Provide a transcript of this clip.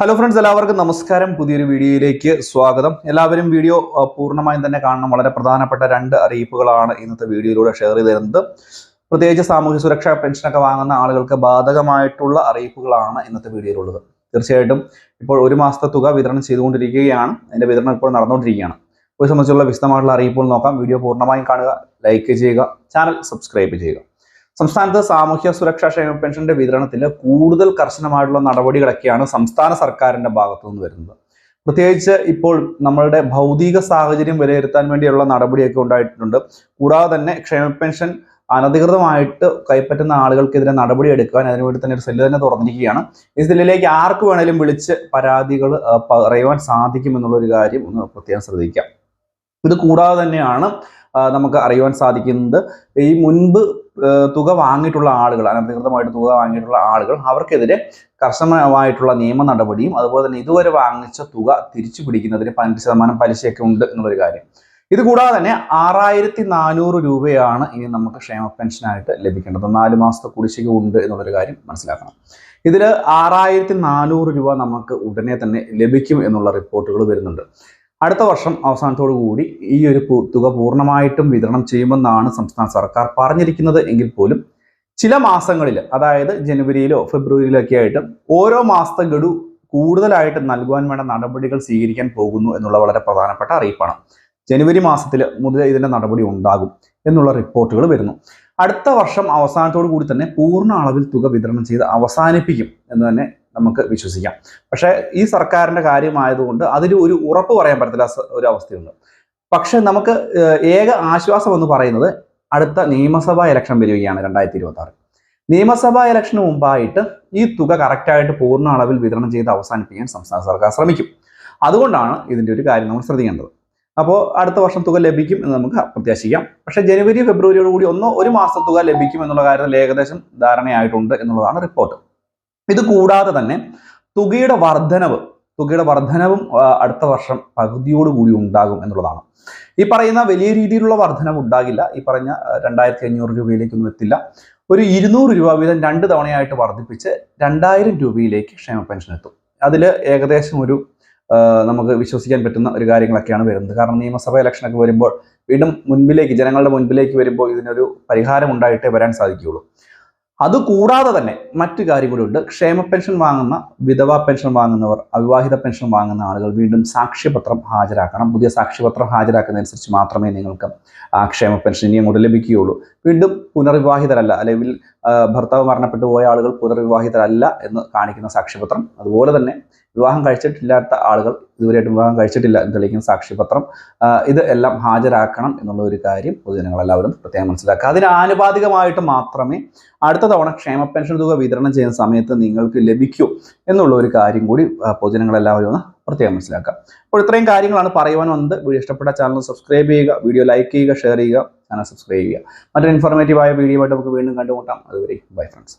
Hello friends എല്ലാവർക്കും നമസ്കാരം. പുതിയൊരു വീഡിയോയിലേക്ക് സ്വാഗതം. എല്ലാവരും വീഡിയോ പൂർണമായും തന്നെ കാണണം. വളരെ പ്രധാനപ്പെട്ട രണ്ട് അറിയിപ്പുകളാണ് ഇന്നത്തെ വീഡിയോയിലൂടെ ഷെയർ ചെയ്ത് തരുന്നത്. പ്രത്യേകിച്ച് സാമൂഹ്യ സുരക്ഷാ പെൻഷനൊക്കെ വാങ്ങുന്ന ആളുകൾക്ക് ബാധകമായിട്ടുള്ള അറിയിപ്പുകളാണ് ഇന്നത്തെ വീഡിയോയിലുള്ളത്. തീർച്ചയായിട്ടും ഇപ്പോൾ ഒരു മാസത്തെ തുക വിതരണം ചെയ്തുകൊണ്ടിരിക്കുകയാണ്. അതിന്റെ വിതരണം ഇപ്പോൾ നടന്നുകൊണ്ടിരിക്കുകയാണ്. ഒരു സംബന്ധിച്ചുള്ള വിശദമായിട്ടുള്ള അറിയിപ്പുകൾ നോക്കാം. വീഡിയോ പൂർണമായും കാണുക ലൈക്ക് ചെയ്യുക ചാനൽ സബ്സ്ക്രൈബ് ചെയ്യുക. സംസ്ഥാനത്ത് സാമൂഹ്യ സുരക്ഷാ ക്ഷേമ പെൻഷന്റെ വിതരണത്തിൽ കൂടുതൽ കർശനമായിട്ടുള്ള നടപടികളൊക്കെയാണ് സംസ്ഥാന സർക്കാരിന്റെ ഭാഗത്തു നിന്ന് വരുന്നത്. പ്രത്യേകിച്ച് ഇപ്പോൾ നമ്മളുടെ ഭൗതിക സാഹചര്യം വിലയിരുത്താൻ വേണ്ടിയുള്ള നടപടിയൊക്കെ ഉണ്ടായിട്ടുണ്ട്. കൂടാതെ തന്നെ ക്ഷേമ പെൻഷൻ അനധികൃതമായിട്ട് കൈപ്പറ്റുന്ന ആളുകൾക്കെതിരെ നടപടി എടുക്കാൻ അതിനുവേണ്ടി തന്നെ ഒരു സെല്ല് തന്നെ തുറന്നിരിക്കുകയാണ്. ഈ സെല്ലിലേക്ക് ആർക്ക് വേണേലും വിളിച്ച് പരാതികൾ പറയുവാൻ സാധിക്കുമെന്നുള്ളൊരു കാര്യം ഒന്ന് പ്രത്യേകം ശ്രദ്ധിക്കാം. ഇത് കൂടാതെ തന്നെയാണ് നമുക്ക് അറിയുവാൻ സാധിക്കുന്നത് ഈ മുൻപ് തുക വാങ്ങിയിട്ടുള്ള ആളുകൾ അനധികൃതമായിട്ട് തുക വാങ്ങിയിട്ടുള്ള ആളുകൾ അവർക്കെതിരെ കർശനമായിട്ടുള്ള നിയമ നടപടിയും അതുപോലെ തന്നെ ഇതുവരെ വാങ്ങിച്ച തുക തിരിച്ചു പിടിക്കുന്നതിന് പതിനഞ്ച് ശതമാനം പലിശയൊക്കെ ഉണ്ട് എന്നുള്ളൊരു കാര്യം. ഇത് കൂടാതെ തന്നെ ആറായിരത്തി നാനൂറ് രൂപയാണ് ഇനി നമുക്ക് ക്ഷേമ പെൻഷനായിട്ട് ലഭിക്കേണ്ടത്. നാല് മാസത്തെ കുടിശ്ശിക ഉണ്ട് എന്നുള്ളൊരു കാര്യം മനസ്സിലാക്കണം. ഇതിൽ ആറായിരത്തി നാനൂറ് രൂപ നമുക്ക് ഉടനെ തന്നെ ലഭിക്കും എന്നുള്ള റിപ്പോർട്ടുകൾ വരുന്നുണ്ട്. അടുത്ത വർഷം അവസാനത്തോടു കൂടി ഈ ഒരു തുക പൂർണമായിട്ടും വിതരണം ചെയ്യുമെന്നാണ് സംസ്ഥാന സർക്കാർ പറഞ്ഞിരിക്കുന്നത്. എങ്കിൽ പോലും ചില മാസങ്ങളിൽ അതായത് ജനുവരിയിലോ ഫെബ്രുവരിയിലോ ഒക്കെ ആയിട്ട് ഓരോ മാസത്തെ ഗഡു കൂടുതലായിട്ട് നൽകുവാൻ വേണ്ട നടപടികൾ സ്വീകരിക്കാൻ പോകുന്നു എന്നുള്ള വളരെ പ്രധാനപ്പെട്ട അറിയിപ്പാണ്. ജനുവരി മാസത്തിൽ മുതൽ ഇതിന്റെ നടപടി ഉണ്ടാകും എന്നുള്ള റിപ്പോർട്ടുകൾ വരുന്നു. അടുത്ത വർഷം അവസാനത്തോടു കൂടി തന്നെ പൂർണ അളവിൽ തുക വിതരണം ചെയ്ത് അവസാനിപ്പിക്കും എന്ന് തന്നെ നമുക്ക് വിശ്വസിക്കാം. പക്ഷേ ഈ സർക്കാരിന്റെ കാര്യമായതുകൊണ്ട് അതിൽ ഒരു ഉറപ്പ് പറയാൻ പറ്റത്തില്ല ഒരു അവസ്ഥയുണ്ട്. പക്ഷെ നമുക്ക് ഏക ആശ്വാസം എന്ന് പറയുന്നത് അടുത്ത നിയമസഭാ ഇലക്ഷൻ വരികയാണ് രണ്ടായിരത്തി ഇരുപത്തി ആറ് നിയമസഭാ ഇലക്ഷന് മുമ്പായിട്ട് ഈ തുക കറക്റ്റായിട്ട് പൂർണ അളവിൽ വിതരണം ചെയ്ത് അവസാനിപ്പിക്കാൻ സംസ്ഥാന സർക്കാർ ശ്രമിക്കും. അതുകൊണ്ടാണ് ഇതിന്റെ ഒരു കാര്യം നമ്മൾ ശ്രദ്ധിക്കേണ്ടത്. അപ്പോൾ അടുത്ത വർഷം തുക ലഭിക്കും എന്ന് നമുക്ക് പ്രത്യാശിക്കാം. പക്ഷേ ജനുവരി ഫെബ്രുവരിയോട് കൂടി ഒന്നോ ഒരു മാസം തുക ലഭിക്കും എന്നുള്ള കാര്യത്തിൽ ഏകദേശം ധാരണയായിട്ടുണ്ട് എന്നുള്ളതാണ് റിപ്പോർട്ട്. ഇത് കൂടാതെ തന്നെ തുകയുടെ വർധനവ് തുകയുടെ വർധനവും അടുത്ത വർഷം പകുതിയോട് കൂടി ഉണ്ടാകും എന്നുള്ളതാണ്. ഈ പറയുന്ന വലിയ രീതിയിലുള്ള വർധനവ് ഉണ്ടാകില്ല. ഈ പറഞ്ഞ രണ്ടായിരത്തി അഞ്ഞൂറ് രൂപയിലേക്കൊന്നും എത്തില്ല. ഒരു ഇരുന്നൂറ് രൂപ വീതം രണ്ട് തവണയായിട്ട് വർദ്ധിപ്പിച്ച് രണ്ടായിരം രൂപയിലേക്ക് ക്ഷേമ പെൻഷൻ എത്തും. അതിൽ ഏകദേശം ഒരു നമുക്ക് വിശ്വസിക്കാൻ പറ്റുന്ന ഒരു കാര്യങ്ങളൊക്കെയാണ് വരുന്നത്. കാരണം നിയമസഭാ ഇലക്ഷനൊക്കെ വരുമ്പോൾ വീണ്ടും മുൻപിലേക്ക് ജനങ്ങളുടെ മുൻപിലേക്ക് വരുമ്പോൾ ഇതിനൊരു പരിഹാരം ഉണ്ടായിട്ടേ വരാൻ സാധിക്കുകയുള്ളൂ. അതുകൂടാതെ തന്നെ മറ്റു കാര്യം കൂടി ഉണ്ട്. ക്ഷേമ പെൻഷൻ വാങ്ങുന്ന വിധവാ പെൻഷൻ വാങ്ങുന്നവർ അവിവാഹിത പെൻഷൻ വാങ്ങുന്ന ആളുകൾ വീണ്ടും സാക്ഷ്യപത്രം ഹാജരാക്കണം. പുതിയ സാക്ഷ്യപത്രം ഹാജരാക്കുന്നതനുസരിച്ച് മാത്രമേ നിങ്ങൾക്ക് ആ ക്ഷേമ പെൻഷൻ ഇനി അങ്ങോട്ട് ലഭിക്കുകയുള്ളൂ. വീണ്ടും പുനർവിവാഹിതരല്ല അല്ലെങ്കിൽ ഭർത്താവ് മരണപ്പെട്ടു പോയ ആളുകൾ പുനർവിവാഹിതരല്ല എന്ന് കാണിക്കുന്ന സാക്ഷ്യപത്രം. അതുപോലെ തന്നെ വിവാഹം കഴിച്ചിട്ടില്ലാത്ത ആളുകൾ ഇതുവരെയായിട്ടും വിവാഹം കഴിച്ചിട്ടില്ല എന്ന് തെളിയിക്കുന്ന സാക്ഷ്യപത്രം. ഇത് എല്ലാം ഹാജരാക്കണം എന്നുള്ള ഒരു കാര്യം പൊതുജനങ്ങളെല്ലാവരും പ്രത്യേകം മനസ്സിലാക്കുക. അതിന് ആനുപാതികമായിട്ട് മാത്രമേ അടുത്ത തവണ ക്ഷേമ പെൻഷൻ തുക വിതരണം ചെയ്യുന്ന സമയത്ത് നിങ്ങൾക്ക് ലഭിക്കൂ എന്നുള്ള ഒരു കാര്യം കൂടി പൊതുജനങ്ങളെല്ലാവരും ഒന്ന് പ്രത്യേകം മനസ്സിലാക്കുക. അപ്പോൾ ഇത്രയും കാര്യങ്ങളാണ് പറയുവാൻ വന്നത്. വീഡിയോ ഇഷ്ടപ്പെട്ട ചാനൽ സബ്സ്ക്രൈബ് ചെയ്യുക വീഡിയോ ലൈക്ക് ചെയ്യുക ഷെയർ ചെയ്യുക ചാനൽ സബ്സ്ക്രൈബ് ചെയ്യുക. മറ്റൊരു ഇൻഫോർമേറ്റീവായ വീഡിയോ ആയിട്ട് നമുക്ക് വീണ്ടും കണ്ടുമുട്ടാം. അതുവരെ ബൈ ഫ്രണ്ട്സ്